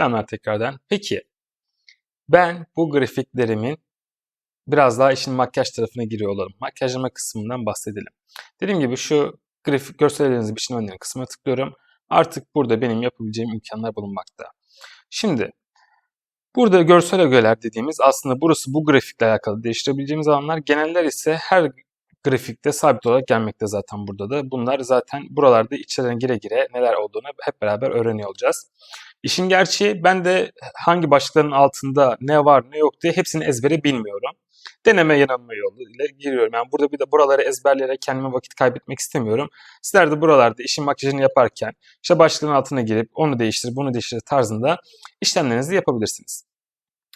Selamlar tekrardan. Peki ben bu grafiklerimin biraz daha işin makyaj tarafına giriyor olalım. Makyajlama kısmından bahsedelim. Dediğim gibi şu grafik görsellerinizi biçimlendirin kısmına tıklıyorum. Artık burada benim yapabileceğim imkanlar bulunmakta. Şimdi burada görsel ögeler dediğimiz aslında burası bu grafikle alakalı değiştirebileceğimiz alanlar. Geneller ise her grafikte sabit olarak gelmekte zaten burada da. Bunlar zaten buralarda içeriden gire gire neler olduğunu hep beraber öğreniyor olacağız. İşin gerçeği ben de hangi başlıkların altında ne var ne yok diye hepsini ezbere bilmiyorum. Deneme yanılma yoluyla giriyorum. Yani burada bir de buraları ezberleyerek kendime vakit kaybetmek istemiyorum. Sizler de buralarda işin makyajını yaparken işte başlığın altına girip onu değiştir, bunu değiştir tarzında işlemlerinizi yapabilirsiniz.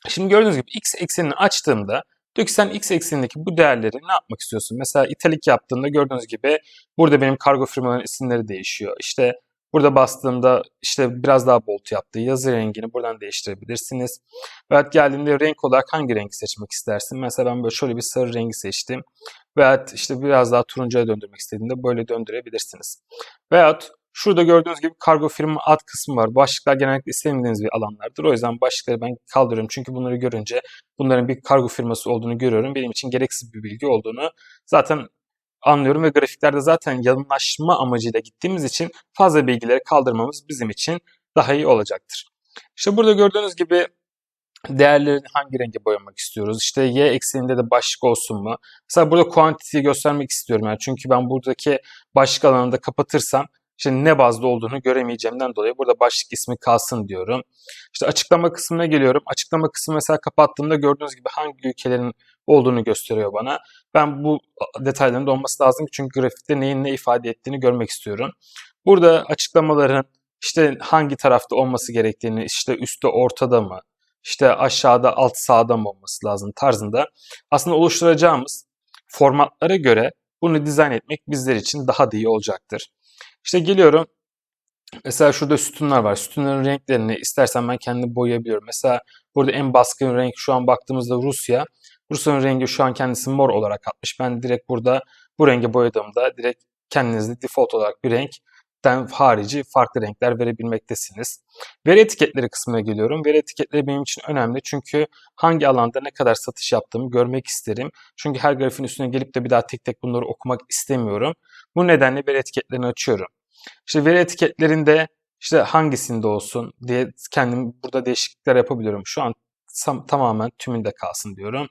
Şimdi gördüğünüz gibi x eksenini açtığımda diyor ki sen x eksenindeki bu değerleri ne yapmak istiyorsun? Mesela italik yaptığımda gördüğünüz gibi burada benim kargo firmaların isimleri değişiyor. İşte Burada bastığımda işte biraz daha bolt yaptı. Yazı rengini buradan değiştirebilirsiniz. Veyahut geldiğinde renk olarak hangi rengi seçmek istersin? Mesela ben böyle şöyle bir sarı rengi seçtim. Veyahut işte biraz daha turuncuya döndürmek istediğinde böyle döndürebilirsiniz. Veyahut Şurada gördüğünüz gibi kargo firma ad kısmı var. Başlıklar genellikle istemediğiniz bir alanlardır. O yüzden başlıkları ben kaldırıyorum. Çünkü bunları görünce bunların bir kargo firması olduğunu görüyorum. Benim için gereksiz bir bilgi olduğunu zaten anlıyorum ve grafiklerde zaten yalınlaşma amacıyla gittiğimiz için fazla bilgileri kaldırmamız bizim için daha iyi olacaktır. İşte burada gördüğünüz gibi değerlerini hangi renge boyamak istiyoruz? İşte y ekseninde de başlık olsun mu? Mesela burada quantity'yi göstermek istiyorum. Yani çünkü ben buradaki başlık alanını da kapatırsam işte ne bazda olduğunu göremeyeceğimden dolayı burada başlık ismi kalsın diyorum. İşte açıklama kısmına geliyorum. Açıklama kısmı mesela kapattığımda gördüğünüz gibi hangi ülkelerin olduğunu gösteriyor bana. Ben bu detayların da olması lazım çünkü grafikte neyin ne ifade ettiğini görmek istiyorum. Burada açıklamaların işte hangi tarafta olması gerektiğini, işte üstte ortada mı, işte aşağıda alt sağda mı olması lazım tarzında aslında oluşturacağımız formatlara göre bunu dizayn etmek bizler için daha da iyi olacaktır. İşte geliyorum. Mesela şurada sütunlar var. Sütunların renklerini istersen ben kendim boyayabiliyorum. Mesela burada en baskın renk şu an baktığımızda Rusya. Rusya'nın rengi şu an kendisi mor olarak atmış. Ben direkt burada bu rengi boyadığımda direkt kendinizde default olarak bir renkten harici farklı renkler verebilmektesiniz. Veri etiketleri kısmına geliyorum. Veri etiketleri benim için önemli çünkü hangi alanda ne kadar satış yaptığımı görmek isterim. Çünkü her grafiğin üstüne gelip de bir daha tek tek bunları okumak istemiyorum. Bu nedenle veri etiketlerini açıyorum. İşte veri etiketlerinde işte hangisinde olsun diye kendim burada değişiklikler yapabiliyorum. Şu an tamamen tümünde kalsın diyorum.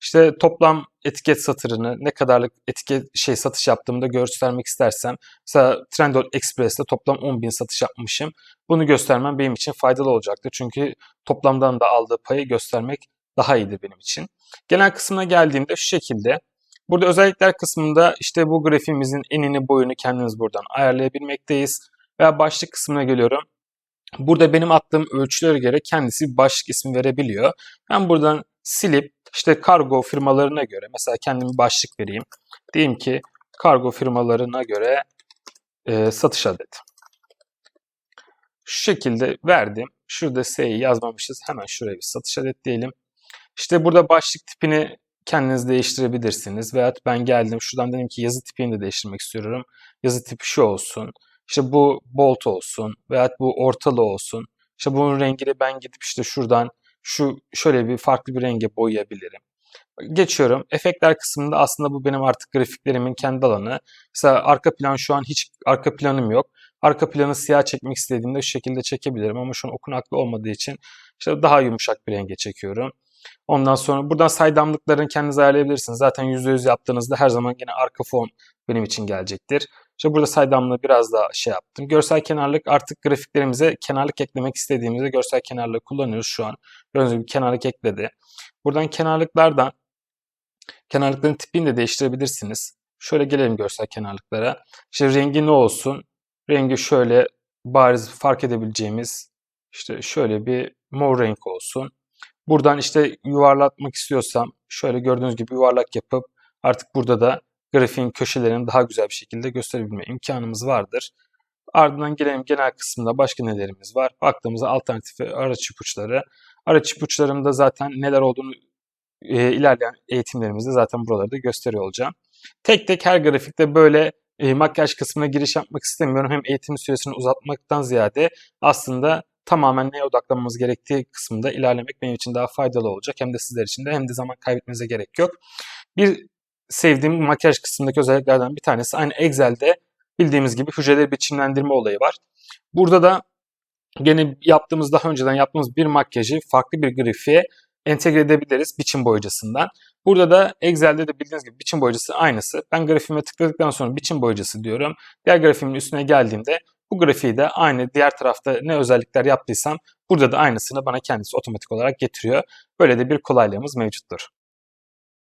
İşte toplam etiket satırını ne kadarlık etiket şey satış yaptığımda göstermek istersem mesela Trendyol Express'te toplam 10.000 satış yapmışım. Bunu göstermem benim için faydalı olacaktır. Çünkü toplamdan da aldığı payı göstermek daha iyidir benim için. Genel kısmına geldiğimde şu şekilde Burada özellikler kısmında işte bu grafiğimizin enini boyunu kendiniz buradan ayarlayabilmekteyiz. Veya başlık kısmına geliyorum. Burada benim attığım ölçülere göre kendisi başlık ismi verebiliyor. Ben buradan silip işte kargo firmalarına göre mesela kendimi başlık vereyim. Diyeyim ki kargo firmalarına göre e, satış adeti. Şu şekilde verdim. Şurada S'yi yazmamışız. Hemen şuraya bir satış adet diyelim. İşte burada başlık tipini kendiniz değiştirebilirsiniz. Veyahut ben geldim şuradan dedim ki yazı tipini de değiştirmek istiyorum. Yazı tipi şu olsun. İşte bu bolt olsun veyahut bu ortalı olsun. İşte bunun rengini ben gidip işte şuradan şu şöyle bir farklı bir renge boyayabilirim. Geçiyorum. Efektler kısmında aslında bu benim artık grafiklerimin kendi alanı. Mesela arka plan şu an hiç arka planım yok. Arka planı siyah çekmek istediğimde şu şekilde çekebilirim ama şu an okunaklı olmadığı için işte daha yumuşak bir renge çekiyorum. Ondan sonra buradan saydamlıklarını kendiniz ayarlayabilirsiniz. Zaten %100 yaptığınızda her zaman yine arka fon benim için gelecektir. İşte burada saydamlığı biraz daha şey yaptım. Görsel kenarlık artık grafiklerimize kenarlık eklemek istediğimizde görsel kenarlığı kullanıyoruz şu an. Gördüğünüz gibi kenarlık ekledi. Buradan kenarlıklardan kenarlıkların tipini de değiştirebilirsiniz. Şöyle gelelim görsel kenarlıklara. İşte rengi ne olsun? Rengi şöyle bariz fark edebileceğimiz işte şöyle bir mor renk olsun. Buradan işte yuvarlatmak istiyorsam şöyle gördüğünüz gibi yuvarlak yapıp artık burada da grafiğin köşelerini daha güzel bir şekilde gösterebilme imkanımız vardır. Ardından gelelim genel kısmında başka nelerimiz var. Baktığımızda alternatif araç ipuçları. Araç ipuçlarımda zaten neler olduğunu e, ilerleyen eğitimlerimizde zaten buraları da gösteriyor olacağım. Tek tek her grafikte böyle e, makyaj kısmına giriş yapmak istemiyorum. Hem eğitim süresini uzatmaktan ziyade aslında tamamen neye odaklanmamız gerektiği kısmında ilerlemek benim için daha faydalı olacak. Hem de sizler için de hem de zaman kaybetmenize gerek yok. Bir sevdiğim makyaj kısmındaki özelliklerden bir tanesi aynı Excel'de bildiğimiz gibi hücreleri biçimlendirme olayı var. Burada da gene yaptığımız daha önceden yaptığımız bir makyajı farklı bir grafiğe entegre edebiliriz biçim boyacısından. Burada da Excel'de de bildiğiniz gibi biçim boyacısı aynısı. Ben grafiğime tıkladıktan sonra biçim boyacısı diyorum. Diğer grafiğimin üstüne geldiğimde bu grafiği de aynı diğer tarafta ne özellikler yaptıysam burada da aynısını bana kendisi otomatik olarak getiriyor. Böyle de bir kolaylığımız mevcuttur.